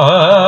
Oh.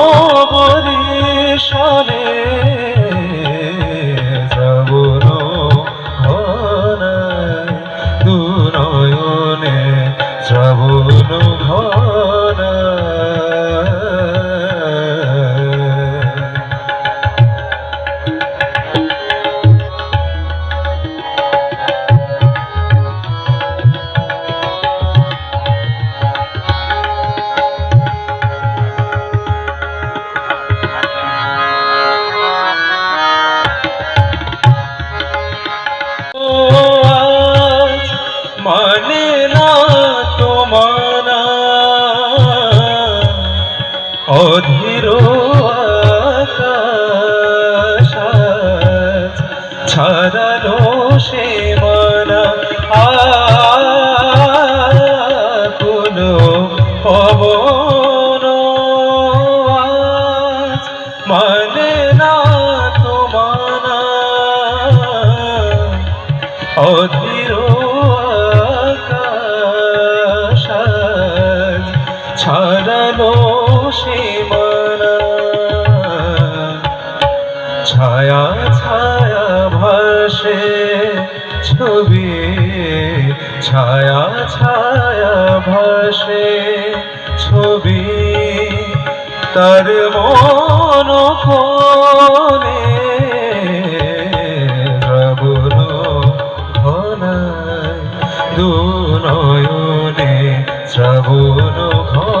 মানে না তোমারা অধীর অধীর আকাশ ছাড়ালো সীমানা। ছায়া ছায়া ভাসে ছবি ছায়া ছায়া ভাসে ছবি। তার মন দুনয়নে শ্রাবণ ঘনায়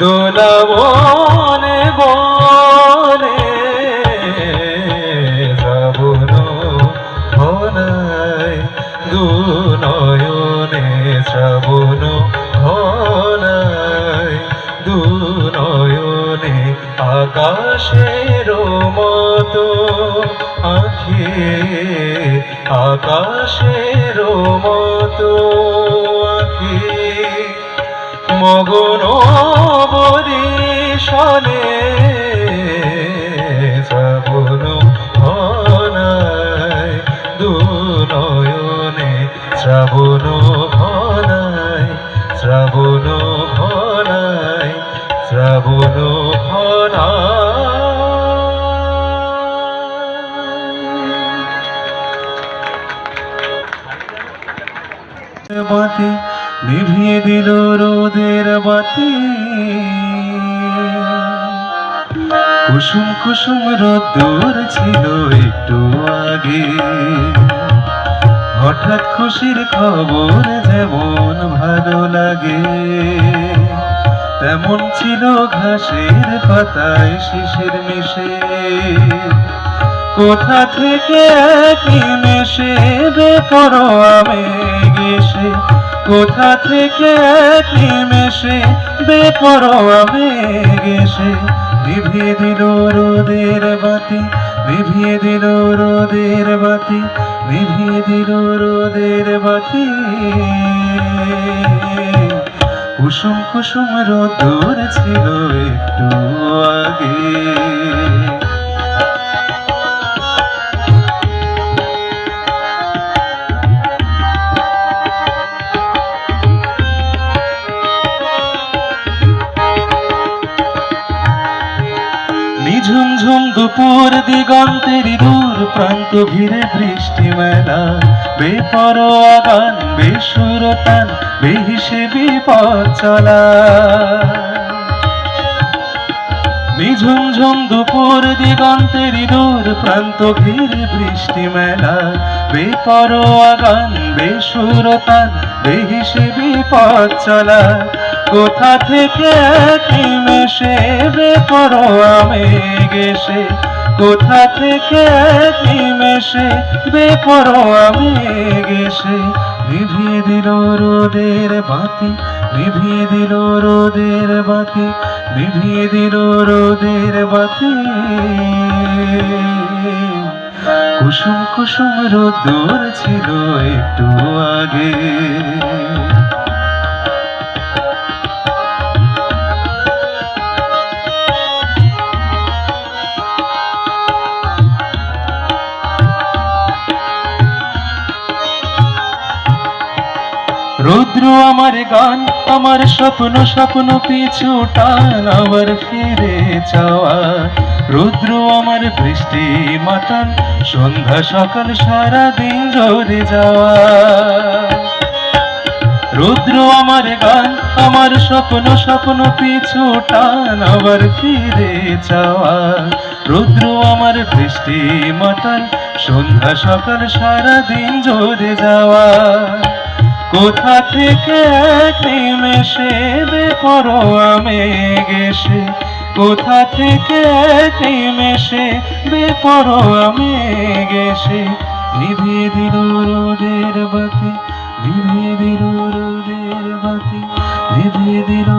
দোলা বনে বনে শ্রাবণ ঘনায় দুনয়নে শ্রাবণ ঘনায় দুনয়নে আকাশের মতো আখি আকাশের মগন বরিশনে শ্রাবণ ঘনায়, দুনয়নে শ্রাবণ ঘনায় শ্রাবণ ঘনায় শ্রাবণ ঘনায়। মতে নিভিয়ে দিল রো রোদের বাতি কুসুম কুসুম রোদ্দুর ছিল একটু আগে। হঠাৎ খুশির খবর যেমন ভালো লাগে, তেমন ছিল ঘাসের পাতায় শিশির মিশে। কোথা থেকে নিমেষে বেপরো আমি গেছে কোথা থেকে নিমেষে বেপরো গেছে নিভিয়ে দিল রোদের বাতি, নিভিয়ে দিল রোদের বাতি, নিভিয়ে দিল রোদের বাতি। কুসুম কুসুম রোদ ছিল একটু আগে। নিঝুম ঝুম দুপুর দিগন্তের দূর প্রান্ত ঘিরে বৃষ্টি মেলা। বেপরোয়া গান, বেসুর টান বেহিসেবি পথ চলা। নিঝুম ঝুম দুপুর দিগন্তের দূর প্রান্ত ঘিরে বৃষ্টি মেলা। বেপরোয়া গান, বেসুর টান বেহিসেবি পথ চলা। কোথা থেকে এক নিমেষে বেপরোয়া মেঘেসে কোথা থেকে এক নিমেষে বেপরোয়া মেঘেসে নিভিয়ে দিল রোদের বাতি নিভিয়ে দিল রোদের বাতি নিভিয়ে দিল রোদের বাতি। কুসুম কুসুম রোদ্দুর ছিল একটু আগে। রুদ্র আমার গান, আমার স্বপ্ন স্বপ্ন পিছু টান, আবার ফিরে যাওয়া রুদ্র আমার বৃষ্টি মাতান সন্ধ্যা, সকাল সারা দিন জোরে যাওয়া। রুদ্র আমার গান, আমার স্বপ্ন স্বপ্ন পিছু টান, আবার ফিরে যাওয়া রুদ্র আমার বৃষ্টি মাতান সন্ধ্যা, সকাল সারা দিন জোরে যাওয়া। কোথা থেকে এক নিমেষে বেপরো আমি গেছে কোথা থেকে এক নিমেষে বেপরো আমি গেছে নিভিয়ে দিল রোদের বাতি নিভিয়ে দিল রোদের বাতি নিভিয়ে দিল